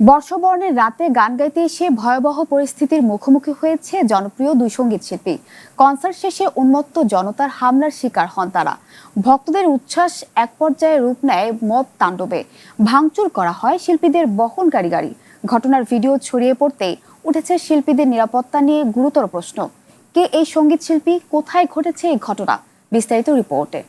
বর্ষবরণের রাতে গান গাইতে এসে ভয়াবহ পরিস্থিতির মুখোমুখি হয়েছে জনপ্রিয় দুই সংগীত শিল্পী। কনসার্ট শেষে উন্মত্ত জনতার হামলার শিকার হন তারা। ভক্তদের উচ্ছ্বাস এক পর্যায়ে রূপ নেয় মদ তাণ্ডবে। ভাঙচুর করা হয় শিল্পীদের বহনকারী গাড়ি ঘটনার ভিডিও ছড়িয়ে পড়তেই উঠেছে শিল্পীদের নিরাপত্তা নিয়ে গুরুতর প্রশ্ন। কে এই সংগীত শিল্পী? কোথায় ঘটেছে এই ঘটনা? বিস্তারিত রিপোর্টে।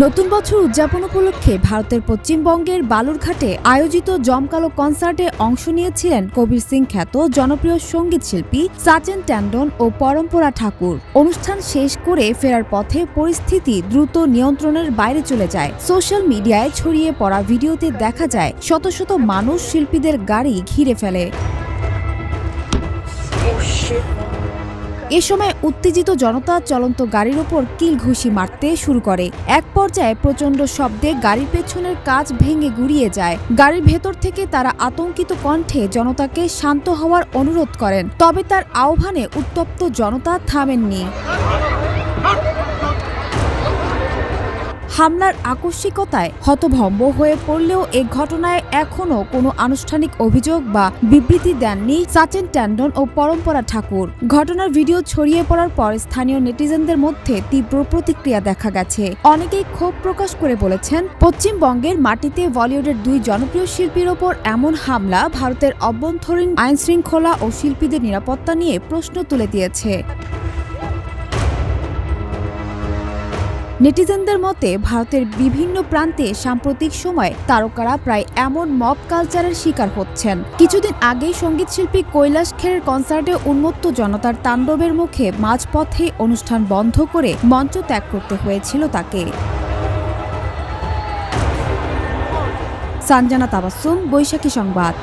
নতুন বছর উদযাপন উপলক্ষে ভারতের পশ্চিমবঙ্গের বালুরঘাটে আয়োজিত জমকালো কনসার্টে অংশ নিয়েছিলেন কবির সিং খ্যাত জনপ্রিয় সংগীত শিল্পী সাচেন ট্যান্ডন ও পরম্পরা ঠাকুর। অনুষ্ঠান শেষ করে ফেরার পথে পরিস্থিতি দ্রুত নিয়ন্ত্রণের বাইরে চলে যায়। সোশ্যাল মিডিয়ায় ছড়িয়ে পড়া ভিডিওতে দেখা যায়, শত শত মানুষ শিল্পীদের গাড়ি ঘিরে ফেলে। এ সময় উত্তেজিত জনতা চলন্ত গাড়ির ওপর কিল ঘুষি মারতে শুরু করে। এক পর্যায়ে প্রচণ্ড শব্দে গাড়ির পেছনের কাজ ভেঙে গুড়িয়ে যায়। গাড়ির ভেতর থেকে তারা আতঙ্কিত কণ্ঠে জনতাকে শান্ত হওয়ার অনুরোধ করেন। তবে তার আহ্বানে উত্তপ্ত জনতা থামেননি। হামলার আকস্মিকতায় হতভম্ব হয়ে পড়লেও এ ঘটনায় এখনও কোনো আনুষ্ঠানিক অভিযোগ বা বিবৃতি দেননি সাচেন ট্যান্ডন ও পরম্পরা ঠাকুর। ঘটনার ভিডিও ছড়িয়ে পড়ার পর স্থানীয় নেটিজেনদের মধ্যে তীব্র প্রতিক্রিয়া দেখা গেছে। অনেকেই ক্ষোভ প্রকাশ করে বলেছেন, পশ্চিমবঙ্গের মাটিতে বলিউডের দুই জনপ্রিয় শিল্পীর ওপর এমন হামলা ভারতের অভ্যন্তরীণ আইন শৃঙ্খলা ও শিল্পীদের নিরাপত্তা নিয়ে প্রশ্ন তুলে দিয়েছে। নেটিজেনদের মতে, ভারতের বিভিন্ন প্রান্তে সাম্প্রতিক সময় তারকারা প্রায় এমন মব কালচারের শিকার হচ্ছেন। কিছুদিন আগেই সংগীত শিল্পী কৈলাস খেরের কনসার্টে উন্মত্ত জনতার তাণ্ডবের মুখে মাঝপথে অনুষ্ঠান বন্ধ করে মঞ্চ ত্যাগ করতে হয়েছিল তাকে। সানজানা তাবাসুম, বৈশাখী সংবাদ।